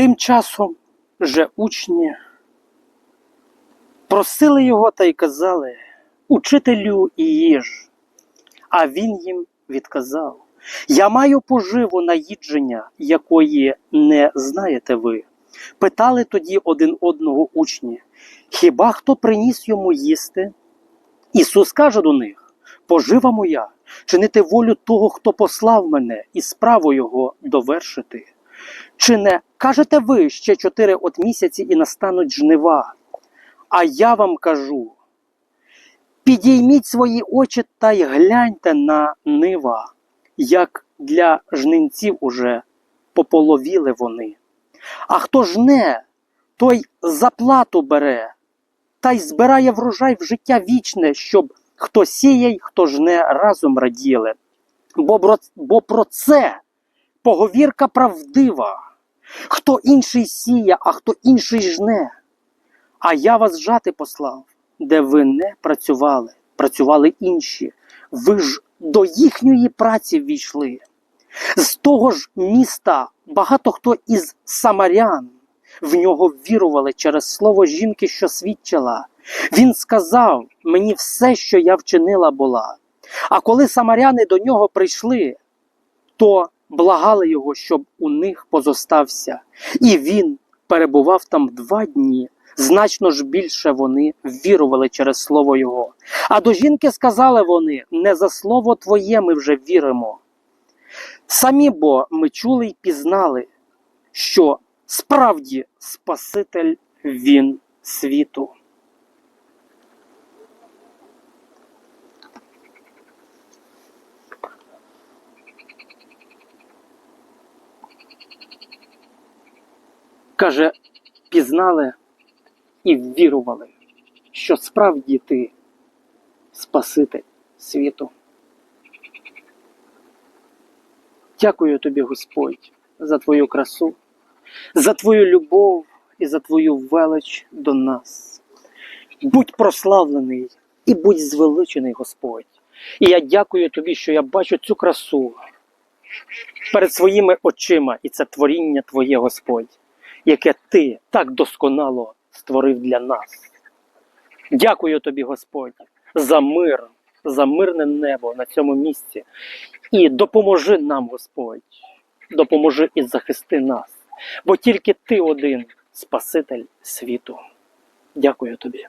Тим часом же учні просили його та й казали Учителю і їж. А він їм відказав: Я маю поживу наїдження, якої не знаєте ви. Питали тоді один одного учні: Хіба хто приніс йому їсти? Ісус каже до них: Пожива моя, чинити волю того, хто послав мене, і справу його довершити. Чи не кажете ви ще чотири от місяці і настануть жнива? А я вам кажу: підійміть свої очі та й гляньте на нива, як для жнинців уже пополовіли вони. А хто жне, той заплату бере, та й збирає врожай в життя вічне, щоб хто сіє, й хто жне разом раділи. Бо, бо про це поговірка правдива. Хто інший сіє, а хто інший жне. А я вас жати послав, де ви не працювали, працювали інші. Ви ж до їхньої праці ввійшли. З того ж міста багато хто із самарян в нього вірували через слово жінки, що свідчила. Він сказав мені все, що я вчинила була. А коли самаряни до нього прийшли, то благали його, щоб у них позостався. І він перебував там два дні. Значно ж більше вони вірували через слово його. А до жінки сказали вони: не за слово твоє ми вже віримо. Самі бо ми чули й пізнали, що справді Спаситель він світу. Каже, пізнали і ввірували, що справді ти Спаситель світу. Дякую тобі, Господь, за твою красу, за твою любов і за твою велич до нас. Будь прославлений і будь звеличений, Господь. І я дякую тобі, що я бачу цю красу перед своїми очима, і це творіння Твоє, Господь, яке Ти так досконало створив для нас. Дякую тобі, Господь, за мир, за мирне небо на цьому місці. І допоможи нам, Господь, допоможи і захисти нас, бо тільки Ти один Спаситель світу. Дякую тобі.